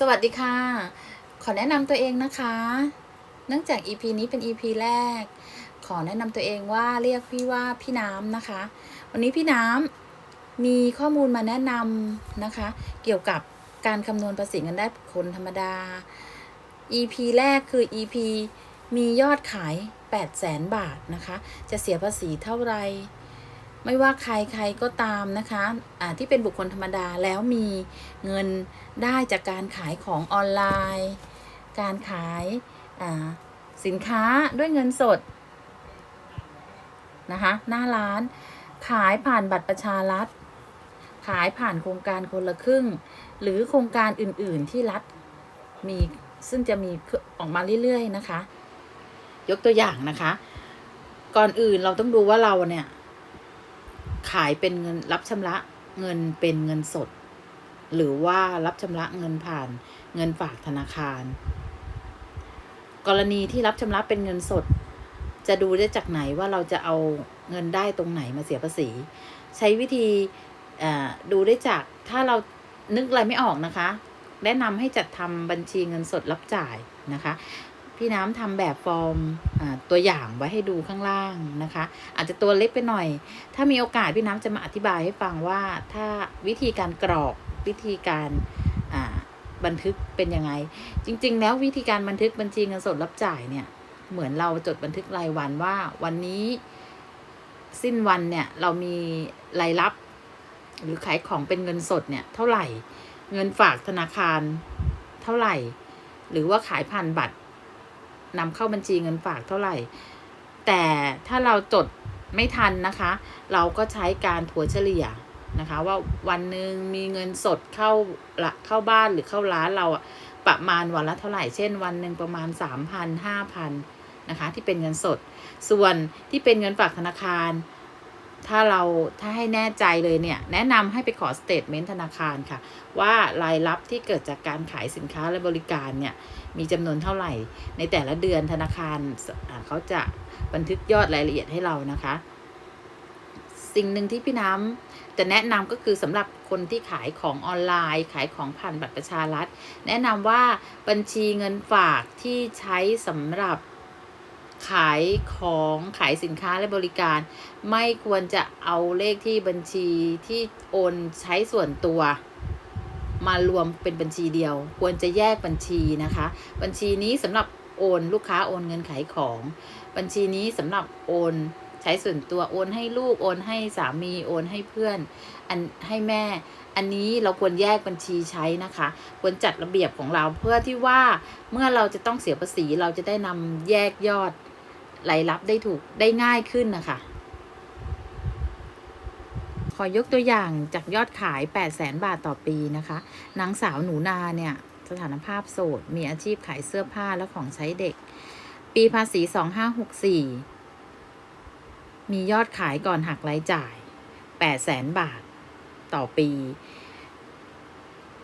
สวัสดีค่ะ ขอแนะนำตัวเองนะคะ เนื่องจาก EP นี้เป็น EP แรก ขอแนะนำตัวเองว่าเรียกพี่ว่าพี่น้ำนะคะ วันนี้พี่น้ำมีข้อมูลมาแนะนำนะคะ เกี่ยวกับการคำนวณภาษีเงินได้บุคคนธรรมดา EP แรกคือ EP มียอดขาย 8 0 0แสนบาทนะคะ จะเสียภาษีเท่าไหร่ ไม่ว่าใครใครก็ตามนะคะะที่เป็นบุคคลธรรมดาแล้วมีเงินได้จากการขายของออนไลน์ การขายสินค้าด้วยเงินสดนะคะหน้าร้านขายผ่านบัตรประชารัฐ ขายผ่านโครงการคนละครึ่ง หรือโครงการอื่นๆที่รัฐมีซึ่งจะมีออกมาเรื่อยๆนะคะ ยกตัวอย่างนะคะ ก่อนอื่นเราต้องดูว่าเราเนี่ย ขายเป็นเงินรับชำระเงินเป็นเงินสด หรือว่ารับชำระเงินผ่านเงินฝากธนาคาร กรณีที่รับชำระเป็นเงินสด จะดูได้จากไหนว่าเราจะเอาเงินได้ตรงไหนมาเสียภาษี ใช้วิธีดูได้จากถ้าเรานึกอะไรไม่ออกนะคะ แนะนำให้จัดทำบัญชีเงินสดรับจ่ายนะคะ พี่น้ำทำแบบฟอร์มตัวอย่างไว้ให้ดูข้างล่างนะคะ อาจจะตัวเล็กไปหน่อย ถ้ามีโอกาสพี่น้ำจะมาอธิบายให้ฟังว่าถ้าวิธีการกรอกวิธีการบันทึกเป็นยังไง จริง ๆ แล้ววิธีการบันทึกบัญชีเงินสดรับจ่ายเนี่ย เหมือนเราจดบันทึกรายวันว่าวันนี้สิ้นวันเนี่ยเรามีรายรับ หรือขายของเป็นเงินสดเนี่ยเท่าไหร่ เงินฝากธนาคารเท่าไหร่ หรือว่าขายผ่านบัตร นำเข้าบัญชีเงินฝากเท่าไหร่ แต่ถ้าเราจดไม่ทันนะคะ เราก็ใช้การถัวเฉลี่ยนะคะ ว่าวันหนึ่งมีเงินสดเข้าละเข้าบ้านหรือเข้าร้านเราประมาณวันละเท่าไหร่ เช่น วันหนึ่งประมาณ 3 0 0 0 5,000นะคะ ที่เป็นเงินสด ส่วนที่เป็นเงินฝากธนาคาร ถ้าเราถ้าให้แน่ใจเลยเนี่ย แนะนำให้ไปขอสเตทเมนต์ธนาคารค่ะ ว่ารายรับที่เกิดจากการขายสินค้าและบริการเนี่ยมีจำนวนเท่าไหร่ ในแต่ละเดือนธนาคารเขาจะบันทึกยอดรายละเอียดให้เรานะคะ สิ่งหนึ่งที่พี่น้ำจะแนะนำก็คือสำหรับคนที่ขายของออนไลน์ ขายของผ่านบัตรประชารัฐ แนะนำว่าบัญชีเงินฝากที่ใช้สำหรับ ขายของขายสินค้าและบริการ ไม่ควรจะเอาเลขที่บัญชีที่โอนใช้ส่วนตัว มารวมเป็นบัญชีเดียว ควรจะแยกบัญชีนะคะ บัญชีนี้สำหรับโอนลูกค้าโอนเงินขายของ บัญชีนี้สำหรับโอน ใช้ส่วนตัวโอนให้ลูกโอนให้สามีโอนให้เพื่อนอันให้แม่ อันนี้เราควรแยกบัญชีใช้นะคะ ควรจัดระเบียบของเราเพื่อที่ว่าเมื่อเราจะต้องเสียภาษีเราจะได้นำแยกยอดรายรับได้ถูกได้ง่ายขึ้นนะคะขอยกตัวอย่างจากยอดขาย 8 0 0แสนบาทต่อปีนะคะ นางสาวหนูนาเนี่ย สถานภาพโสด มีอาชีพขายเสื้อผ้าและของใช้เด็ก ปีภาษี 2564 มียอดขายก่อนหักรายจ่าย8 0 0แสนบาทต่อปี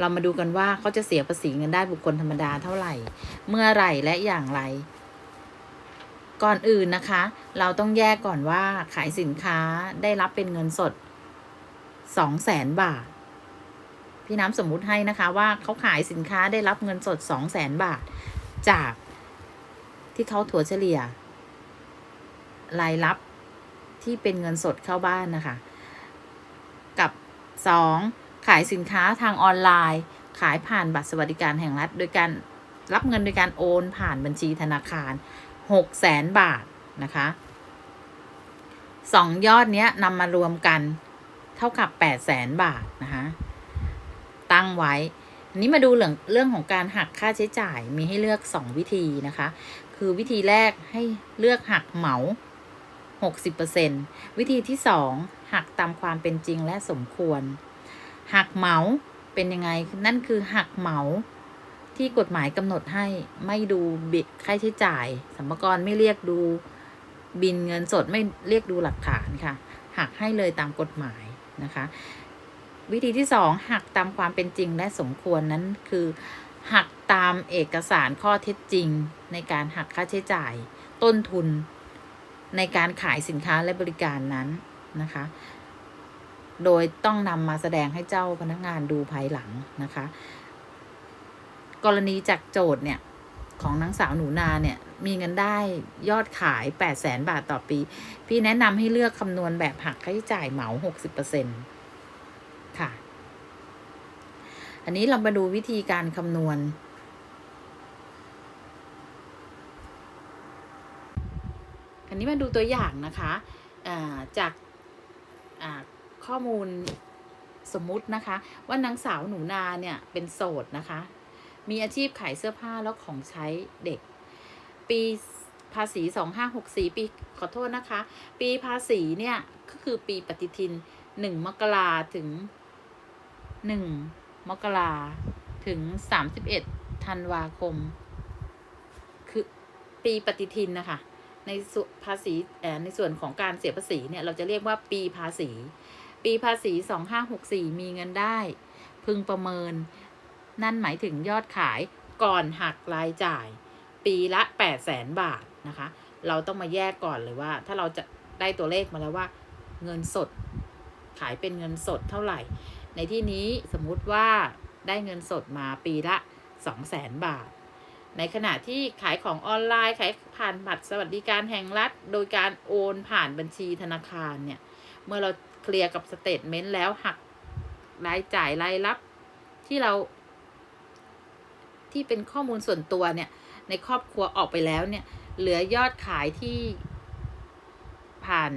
เรามาดูกันว่าเขาจะเสียภาษีเงินได้บุคคลธรรมดาเท่าไหร่ เมื่อไหร่และอย่างไร ก่อนอื่นนะคะ เราต้องแยกก่อนว่าขายสินค้าได้รับเป็นเงินสดสองแสนบาท พี่น้ำสมมุติให้นะคะว่าเขาขายสินค้าได้รับเงินสดสองแสนบาท จากที่เขาถัวเฉลี่ย รายรับ ที่เป็นเงินสดเข้าบ้านนะคะ กับสองขายสินค้าทางออนไลน์ ขายผ่านบัตรสวัสดิการแห่งรัฐ โดยการรับเงินโดยการโอนผ่านบัญชีธนาคารหกแสนบาทนะคะสองยอดนี้นำมารวมกันเท่ากับ 8 0 0แสนบาทนะคะตั้งไว้อันนี้มาดูเรื่องเรื่องของการหักค่าใช้จ่ายมีให้เลือก 2 วิธีนะคะ คือวิธีแรกให้เลือกหักเหมา 60%วิธีที่ 2 หักตามความเป็นจริงและสมควร หักเหมาเป็นยังไง นั่นคือหักเหมาที่กฎหมายกำหนดให้ไม่ดูบิดค่าใช้จ่ายสัมภาระไม่เรียกดูบินเงินสดไม่เรียกดูหลักฐานค่ะ หักให้เลยตามกฎหมายนะคะ วิธีที่สองหักตามความเป็นจริงและสมควรนั้นคือ หักตามเอกสารข้อเท็จจริงในการหักค่าใช้จ่าย ต้นทุน ในการขายสินค้าและบริการนั้นนะคะ โดยต้องนำมาแสดงให้เจ้าพนักงานดูภายหลังนะคะ กรณีจากโจทย์เนี่ยของนางสาวหนูนาเนี่ยมีเงินได้ยอดขาย 8 0 0แสนบาทต่อปี พี่แนะนำให้เลือกคำนวณแบบหักค่าใช้จ่ายเหมา 60%ค่ะ อันนี้เรามาดูวิธีการคำนวณ นนี้มาดูตัวอย่างนะคะจากข้อมูลสมมุตินะคะ ว่านางสาวหนูนาเนี่ยเป็นโสดนะคะ มีอาชีพขายเสื้อผ้าแล้วของใช้เด็ก ปีภาษี 2564 ปีขอโทษนะคะ ปีภาษีเนี่ยก็คือปีปฏิทิน 1 มกราถึง 1 มกราถึง 31 ธันวาคม คือปีปฏิทินนะคะ ในส่วนภาษีในส่วนของการเสียภาษีเนี่ยเราจะเรียกว่าปีภาษี ปีภาษี 2564 มีเงินได้ พึงประเมิน นั่นหมายถึงยอดขายก่อนหักรายจ่าย ปีละ 8 0 0แสนบาทนะคะ เราต้องมาแยกก่อนเลยว่า ถ้าเราจะได้ตัวเลขมาแล้วว่า เงินสด ขายเป็นเงินสดเท่าไหร่ ในที่นี้สมมุติว่าได้เงินสดมาปีละ 2 0 0แสนบาท ในขณะที่ขายของออนไลน์ขายผ่านบัตรสวัสดิการแห่งรัฐ โดยการโอนผ่านบัญชีธนาคารเนี่ย เมื่อเราเคลียร์กับสเตทเมนต์แล้วหักรายจ่ายรายรับ ที่เรา ที่เป็นข้อมูลส่วนตัวเนี่ย ในครอบครัวออกไปแล้วเนี่ย เหลือยอดขายที่ผ่าน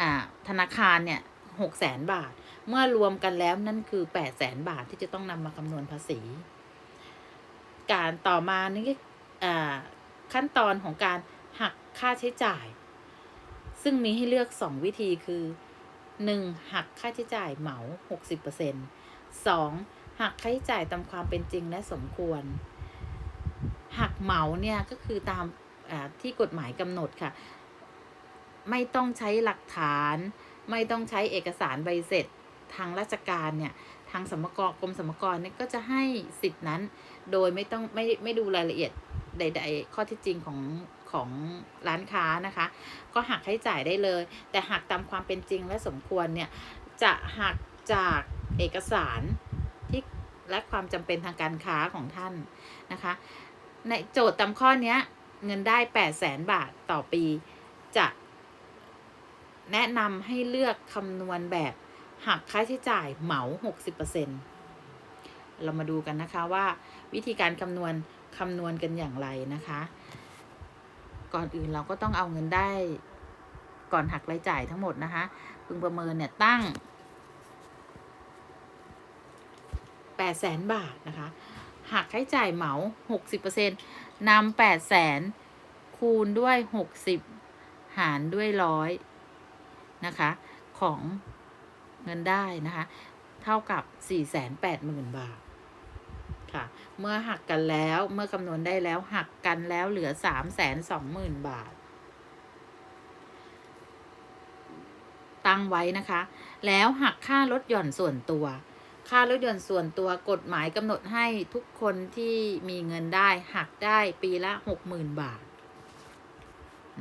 อ่าธนาคารเนี่ยหกแสนบาท เมื่อรวมกันแล้วนั่นคือแปดแสนบาทที่จะต้องนำมาคำนวณภาษี การต่อมานี่ขั้นตอนของการหักค่าใช้จ่าย ซึ่งมีให้เลือก 2 วิธีคือ 1. หักค่าใช้จ่ายเหมา 60% 2. หักค่าใช้จ่ายตามความเป็นจริงและสมควร หักเหมาเนี่ยก็คือตามที่กฎหมายกำหนดค่ะ ไม่ต้องใช้หลักฐาน ไม่ต้องใช้เอกสารใบเสร็จ ทางราชการเนี่ย ทางสมกรกรมสมกรเนี่ยก็จะให้สิทธินั้น โดยไม่ต้องไม่ไม่ดูรายละเอียดใด ๆ ข้อที่จริงของของร้านค้านะคะ ก็หักให้จ่ายได้เลย แต่หักตามความเป็นจริงและสมควรเนี่ยจะหักจากเอกสารที่และความจำเป็นทางการค้าของท่านนะคะ ในโจทย์ตามข้อเนี้ยเงินได้8 0 0แสนบาทต่อปีจะแนะนำให้เลือกคำนวณแบบหักค่าใช้จ่ายเหมา 60%เรามาดูกันนะคะว่า วิธีการคำนวณคำนวณกันอย่างไรนะคะ ก่อนอื่นเราก็ต้องเอาเงินได้ก่อนหักรายจ่ายทั้งหมดนะคะพึงประเมินเนี่ยตั้ง8 0 0แสนบาทนะคะหักค่าใช้จ่ายเหมา60%นำ8 0 0แสนคูณด้วย60หารด้วยร้อยนะคะ ของเงินได้นะคะ เท่ากับ480,000บาท ค่ะ เมื่อหักกันแล้วเมื่อคำนวณได้แล้วหักกันแล้วเหลือ320,000บาท ตั้งไว้นะคะ แล้วหักค่ารถหย่อนส่วนตัว ค่ารถยนต์ส่วนตัวกฎหมายกำหนดให้ทุกคนที่มีเงินได้หักได้ปีละหกหมื่นบาท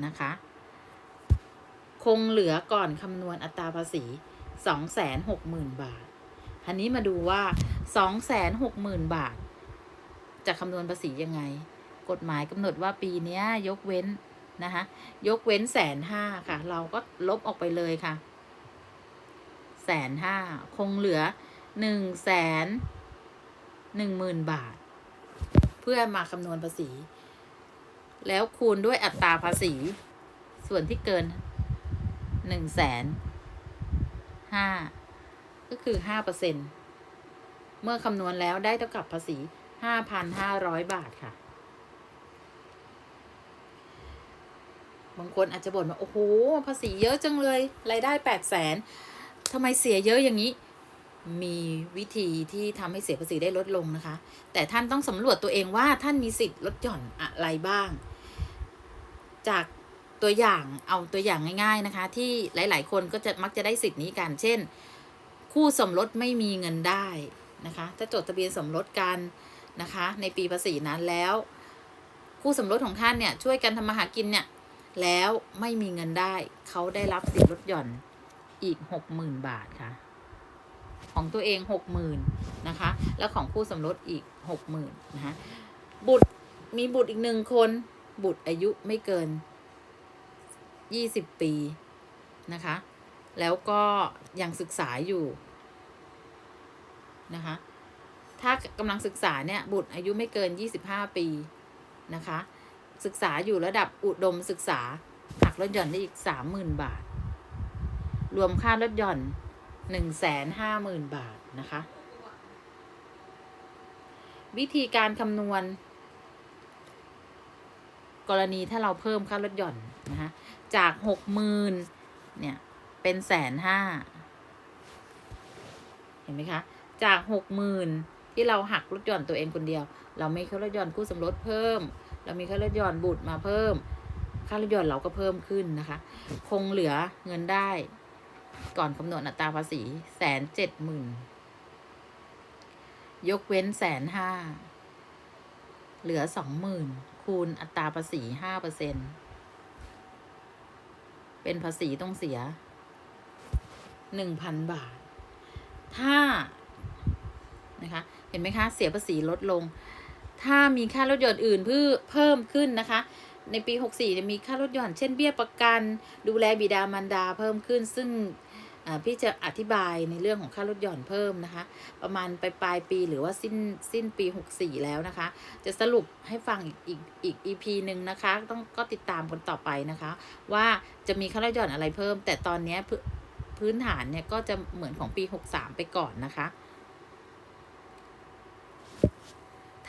นะคะ คงเหลือก่อนคำนวณอัตราภาษีสองแสนหกหมื่นบาททีนี้มาดูว่าสองแสนหกหมื่นบาท จะคำนวณภาษียังไง กฎหมายกำหนดว่าปีนี้ยยกเว้นนะคะยกเว้นแสนห้าค่ะ เราก็ลบออกไปเลยค่ะแสนห้าคงเหลือหนึ่งแสนหนึ่งหมื่นบาท เพื่อมาคำนวณภาษี แล้วคูณด้วยอัตราภาษี ส่วนที่เกินหนึ่งแสนห้าก็คือห้าเปอร์เซ็นเมื่อคำนวณแล้วได้เท่ากับภาษี ห้าพันห้าร้อยบาทค่ะ บางคนอาจจะบ่นว่า โอ้โห ภาษีเยอะจังเลย รายได้แปดแสนทำไมเสียเยอะอย่างนี้ มีวิธีที่ทำให้เสียภาษีได้ลดลงนะคะ แต่ท่านต้องสำรวจตัวเองว่าท่านมีสิทธิ์ลดหย่อนอะไรบ้าง จากตัวอย่างเอาตัวอย่างง่าย ๆนะคะ ที่หลาย ๆ คนก็จะมักจะได้สิทธิ์นี้กัน เช่น คู่สมรสไม่มีเงินได้นะคะ ถ้าจดทะเบียนสมรสกัน นะคะ ในปีภาษีนั้นแล้ว คู่สมรสของท่านเนี่ยช่วยกันทำมาหากินเนี่ยแล้วไม่มีเงินได้เขาได้รับสิทธิ์ลดหย่อนอีกหกหมื่นบาทค่ะ ของตัวเองหกหมื่นนะคะ แล้วของคู่สมรสอีกหกหมื่นนะคะบุตรมีบุตรอีกหนึ่งคน บุตรอายุไม่เกินยี่สิบปีนะคะ แล้วก็ยังศึกษาอยู่นะคะ ถ้ากำลังศึกษาเนี่ยบุตรอายุไม่เกิน 25 ปีนะคะ ศึกษาอยู่ระดับอุดมศึกษาหักลดหย่อนได้อีก 30,000 บาท รวมค่าลดหย่อน 150,000 บาทนะคะ วิธีการคำนวณ กรณีถ้าเราเพิ่มค่าลดหย่อนนะคะจาก 60,000เนี่ยเป็นแสนห้าเห็นไหมคะ จากหกหมื่น ที่เราหักลดหย่อนตัวเองคนเดียว เราไม่ค่าลดหย่อนคู่สมรสเพิ่ม เรามีค่าลดหย่อนบุตรมาเพิ่ม ค่าลดหย่อนเราก็เพิ่มขึ้นนะคะ คงเหลือเงินได้ ก่อนกำหนดอัตราภาษีแสนเจ็ดหมื่นยกเว้นแสนห้าเหลือสองหมื่นคูณอัตราภาษีห้าเปอร์เซ็นเป็นภาษีต้องเสียหนึ่งพันบาท ถ้านะคะ เห็นไหมคะ เสียภาษีลดลง ถ้ามีค่ารถยนต์อื่นเพื่อเพิ่มขึ้นนะคะ ในปี 64จะมีค่ารถยนต์เช่นเบี้ยประกัน ดูแลบิดามารดาเพิ่มขึ้น ซึ่งพี่จะอธิบายในเรื่องของค่ารถยนต์เพิ่มนะคะ ประมาณปลายปลายปีหรือว่าสิ้นสิ้นปี 64 แล้วนะคะ จะสรุปให้ฟังอีกอีกอีก EP หนึ่งนะคะ ต้องก็ติดตามกันต่อไปนะคะ ว่าจะมีค่ารถยนต์อะไรเพิ่ม แต่ตอนนี้พื้นพื้นฐานเนี่ยก็จะเหมือนของปี 63 ไปก่อนนะคะ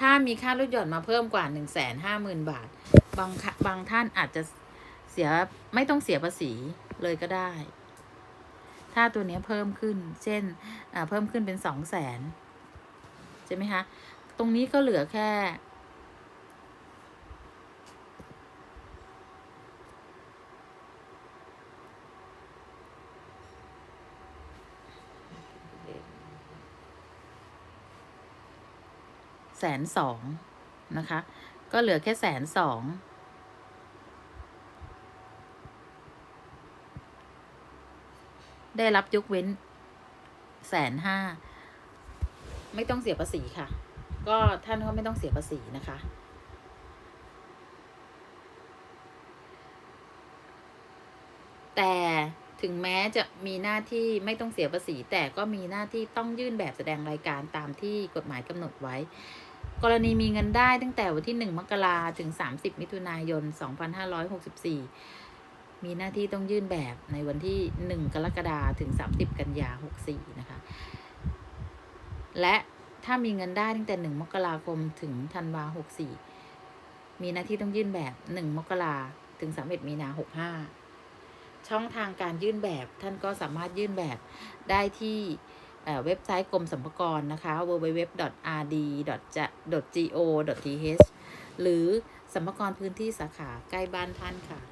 ถ้ามีค่าลดหย่อนมาเพิ่มกว่า 1 5 0 0 0 0 บาท บางบางท่านอาจจะเสียไม่ต้องเสียภาษีเลยก็ได้ ถ้าตัวเนี้ยเพิ่มขึ้น เช่นอ่าเพิ่มขึ้นเป็น 2 0 0 0 0 0ใช่ไหมคะ ตรงนี้ก็เหลือแค่ แสนสองนะคะ ก็เหลือแค่แสนสองได้รับยกเว้นแสนห้าไม่ต้องเสียภาษีค่ะ ก็ท่านก็ไม่ต้องเสียภาษีนะคะ แต่ถึงแม้จะมีหน้าที่ไม่ต้องเสียภาษี แต่ก็มีหน้าที่ต้องยื่นแบบแสดงรายการตามที่กฎหมายกำหนดไว้ กรณีมีเงินได้ตั้งแต่วันที่ 1 มกราถึง 30 มิถุนายน 2564 มีหน้าที่ต้องยื่นแบบในวันที่ 1 กรกฎาถึง 30 กันยา 64 นะคะ และถ้ามีเงินได้ตั้งแต่ 1 มกราคมถึงธันวา 64 มีหน้าที่ต้องยื่นแบบ 1 มกราถึง 31 มีนา 65 ช่องทางการยื่นแบบท่านก็สามารถยื่นแบบได้ที่ เว็บไซต์กรมสรรพากรนะคะ www.rd.go.th หรือสรรพากรพื้นที่สาขาใกล้บ้านท่านค่ะ